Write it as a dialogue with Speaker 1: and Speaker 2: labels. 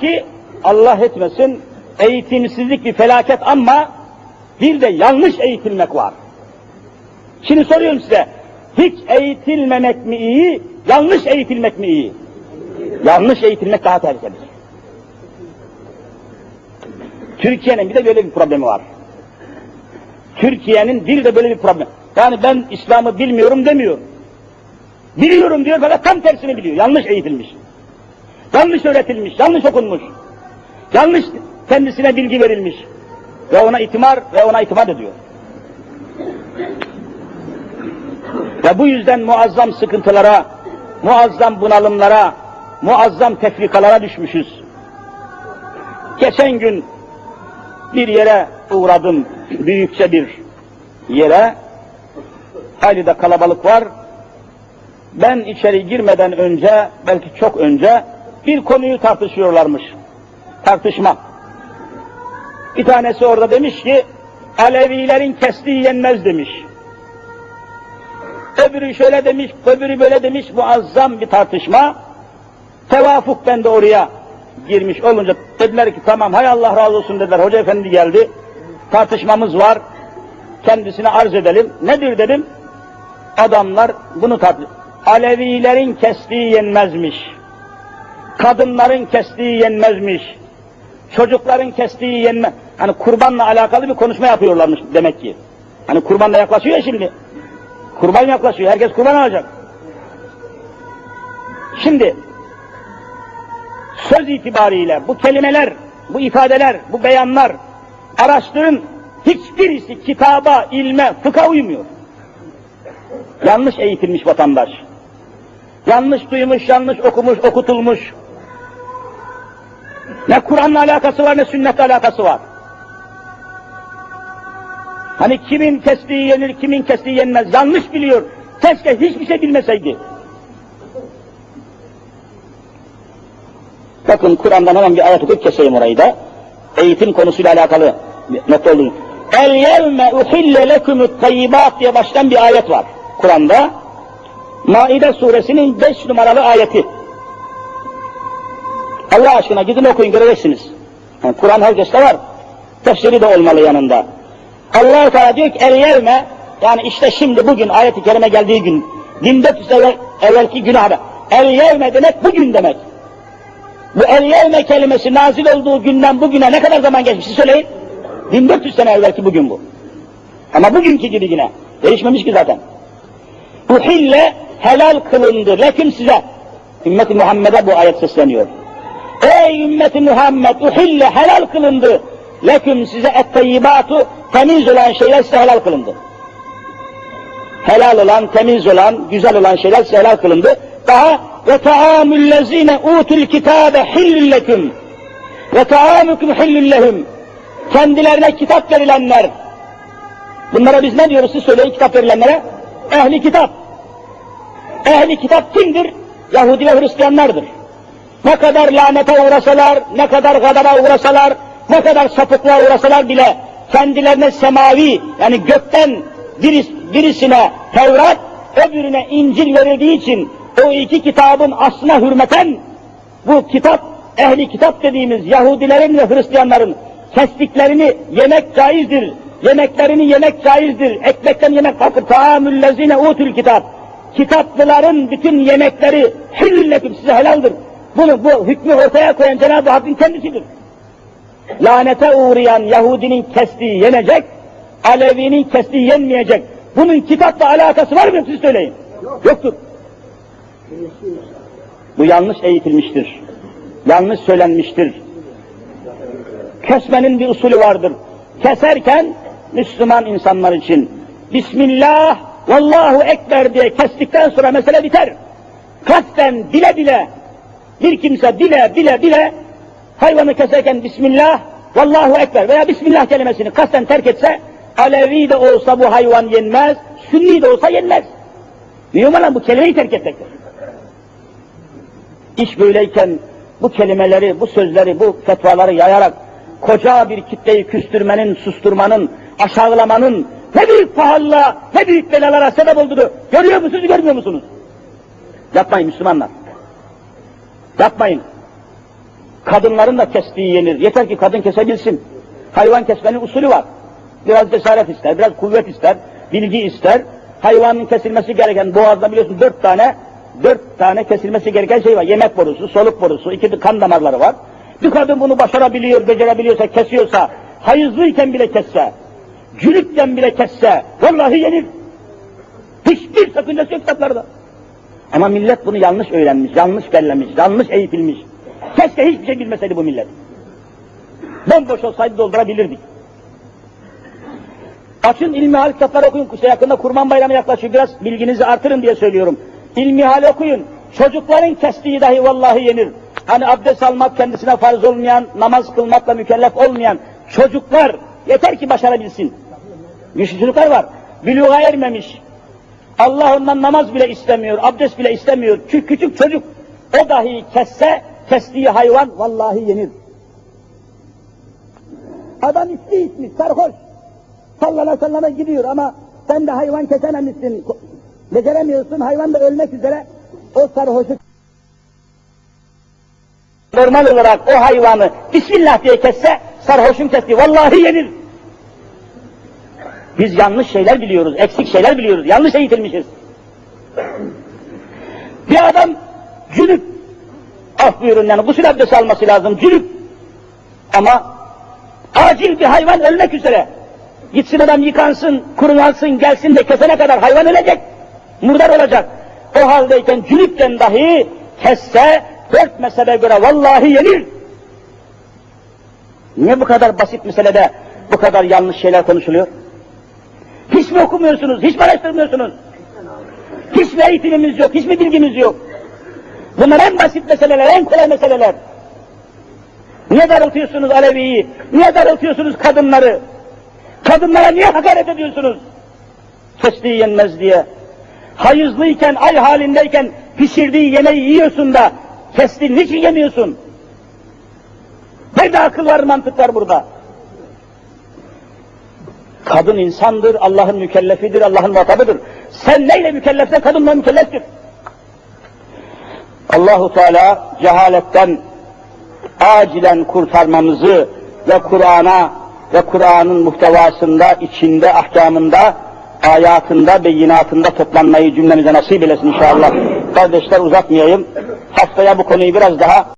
Speaker 1: ki Allah etmesin eğitimsizlik bir felaket ama bir de yanlış eğitilmek var. Şimdi soruyorum size, hiç eğitilmemek mi iyi, yanlış eğitilmek mi iyi? Yanlış eğitilmek daha tehlikelidir. Türkiye'nin bir de böyle bir problemi var. Türkiye'nin bir de böyle bir problem. Yani ben İslam'ı bilmiyorum demiyor. Biliyorum diyor fakat tam tersini biliyor. Yanlış eğitilmiş. Yanlış öğretilmiş, yanlış okunmuş. Yanlış kendisine bilgi verilmiş. Ve ona itimar ve ona itimat ediyor. Ve bu yüzden muazzam sıkıntılara, muazzam bunalımlara, muazzam tefrikalara düşmüşüz. Geçen gün bir yere uğradım, büyükçe bir yere. Hayli de kalabalık var. Ben içeri girmeden önce, belki çok önce bir konuyu tartışıyorlarmış. Tartışma. Bir tanesi orada demiş ki, Alevilerin kestiği yenmez demiş. Öbürü şöyle demiş, öbürü böyle demiş, muazzam bir tartışma. Tevafuk ben de oraya girmiş olunca dediler ki tamam hay Allah razı olsun dediler. Hoca efendi geldi. Tartışmamız var. Kendisine arz edelim. Nedir dedim. Adamlar bunu tartış. Alevilerin kestiği yenmezmiş. Kadınların kestiği yenmezmiş. Çocukların kestiği yenme. Hani kurbanla alakalı bir konuşma yapıyorlarmış demek ki. Hani kurban da yaklaşıyor ya şimdi. Kurban yaklaşıyor. Herkes kurban alacak. Şimdi söz itibariyle bu kelimeler, bu ifadeler, bu beyanlar araştırın hiçbirisi kitaba, ilme, fıkha uymuyor. Yanlış eğitilmiş vatandaş. Yanlış duymuş, yanlış okumuş, okutulmuş. Kur'an'la alakası var ne sünnetle alakası var. Hani kimin kestiği yenir, kimin kestiği yenmez. Yanlış biliyor. Keşke hiçbir şey bilmeseydi. Bakın Kur'an'dan hemen bir ayet okuyup keseyim orayı da. Eğitim konusuyla alakalı not oldu. El yevme uhille lekumut tayyibat diye başlayan bir ayet var Kur'an'da. Maide suresinin 5 numaralı ayeti. Allah aşkına gidin okuyun göreceksiniz. Yani Kur'an herkeste var. Tefsiri de olmalı yanında. allah Teala diyor ki el yevme yani işte şimdi bugün ayeti kerime geldiği gün 1400 evvel, evvelki güne El yevme demek bugün demek. Bu el yevme kelimesi nazil olduğu günden bugüne ne kadar zaman geçmiş söyleyin. 1400 sene evvelki bugün bu. Ama bugünkü gibi yine. Değişmemiş ki zaten. Bu hille helal kılındı. Lekin size. Ümmeti Muhammed'e bu ayet sesleniyor. Ey ümmeti Muhammed uhille helal kılındı. Leküm size etteyyibatu temiz olan şeyler size helal kılındı. Helal olan, temiz olan, güzel olan şeyler size helal kılındı. Daha ve taamüllezine utul kitabe hillilleküm ve taamukum hillillehum kendilerine kitap verilenler bunlara biz ne diyoruz siz söyleyin kitap verilenlere ehli kitap ehli kitap kimdir? Yahudi ve Hristiyanlardır. Ne kadar lanete uğrasalar, ne kadar gadaba uğrasalar, ne kadar sapıklığa uğrasalar bile kendilerine semavi yani gökten biris, birisine Tevrat, öbürüne İncil verildiği için o iki kitabın aslına hürmeten bu kitap, ehli kitap dediğimiz Yahudilerin ve Hristiyanların kestiklerini yemek caizdir. Yemeklerini yemek caizdir. Ekmekten yemek bakın. Taamüllezine utul kitap. Kitaplıların bütün yemekleri hilleküm size helaldir. Bunu bu hükmü ortaya koyan Cenab-ı Hakk'ın kendisidir. Lanete uğrayan Yahudinin kestiği yenecek, Alevi'nin kestiği yenmeyecek. Bunun kitapla alakası var mı siz söyleyin? Yok. Yoktur. Bu yanlış eğitilmiştir. Yanlış söylenmiştir. Kesmenin bir usulü vardır. Keserken Müslüman insanlar için Bismillah, Vallahu Ekber diye kestikten sonra mesele biter. Kasten bile bile bir kimse bile bile bile hayvanı keserken Bismillah, Vallahu Ekber veya Bismillah kelimesini kasten terk etse Alevi de olsa bu hayvan yenmez, Sünni de olsa yenmez. Mühim olan bu kelimeyi terk etmektir. İş böyleyken bu kelimeleri, bu sözleri, bu fetvaları yayarak koca bir kitleyi küstürmenin, susturmanın, aşağılamanın ne büyük pahalılığa, ne büyük belalara sebep olduğunu görüyor musunuz, görmüyor musunuz? Yapmayın Müslümanlar. Yapmayın. Kadınların da kestiği yenir. Yeter ki kadın kesebilsin. Hayvan kesmenin usulü var. Biraz cesaret ister, biraz kuvvet ister, bilgi ister. Hayvanın kesilmesi gereken boğazda biliyorsun dört tane, dört tane kesilmesi gereken şey var. Yemek borusu, soluk borusu, iki kan damarları var. Bir kadın bunu başarabiliyor, becerebiliyorsa, kesiyorsa, hayızlıyken bile kesse, cülükken bile kesse, vallahi yenir. Hiçbir sakıncası yok kitaplarda. Ama millet bunu yanlış öğrenmiş, yanlış bellemiş, yanlış eğitilmiş. Keşke hiçbir şey bilmeseydi bu millet. Bomboş olsaydı doldurabilirdik. Açın ilmihal kitapları okuyun. İşte yakında Kurban Bayramı yaklaşıyor. Biraz bilginizi artırın diye söylüyorum. İlmihal okuyun. Çocukların kestiği dahi vallahi yenir. Hani abdest almak kendisine farz olmayan, namaz kılmakla mükellef olmayan çocuklar yeter ki başarabilsin. Güçlü çocuklar var. Büluğa ermemiş. Allah ondan namaz bile istemiyor, abdest bile istemiyor. Küçük, küçük çocuk o dahi kesse, kestiği hayvan vallahi yenir. Adam içti içmiş, sarhoş. Sallana sallana gidiyor ama sen de hayvan kesememişsin. Beceremiyorsun, hayvan da ölmek üzere. O sarhoşu normal olarak o hayvanı Bismillah diye kesse, sarhoşun kestiği vallahi yenir. Biz yanlış şeyler biliyoruz, eksik şeyler biliyoruz, yanlış eğitilmişiz. Bir adam cünüp, af buyurun yani gusül abdesti alması lazım, cünüp. Ama acil bir hayvan ölmek üzere. Gitsin adam yıkansın, kurulansın, gelsin de kesene kadar hayvan ölecek, murdar olacak. O haldeyken cünüpken dahi kesse, dört mezhebe göre vallahi yenir. Niye bu kadar basit meselede bu kadar yanlış şeyler konuşuluyor? Hiç mi okumuyorsunuz, hiç mi araştırmıyorsunuz? Hiç mi eğitimimiz yok, hiç mi bilgimiz yok? Bunlar en basit meseleler, en kolay meseleler. Niye darıltıyorsunuz Alevi'yi? Niye darıltıyorsunuz kadınları? Kadınlara niye hakaret ediyorsunuz? Kestiği yenmez diye. Hayızlıyken, ay halindeyken pişirdiği yemeği yiyorsun da kestiğin niçin yemiyorsun? Nerede akıl var, mantık var burada? Kadın insandır, Allah'ın mükellefidir, Allah'ın vatabıdır. Sen neyle mükellefsen kadınla mükelleftir. Allahu Teala cehaletten acilen kurtarmamızı ve Kur'an'a ve Kur'an'ın muhtevasında, içinde, ahkamında, ayatında, beyinatında toplanmayı cümlemize nasip eylesin inşallah. Kardeşler uzatmayayım. Haftaya bu konuyu biraz daha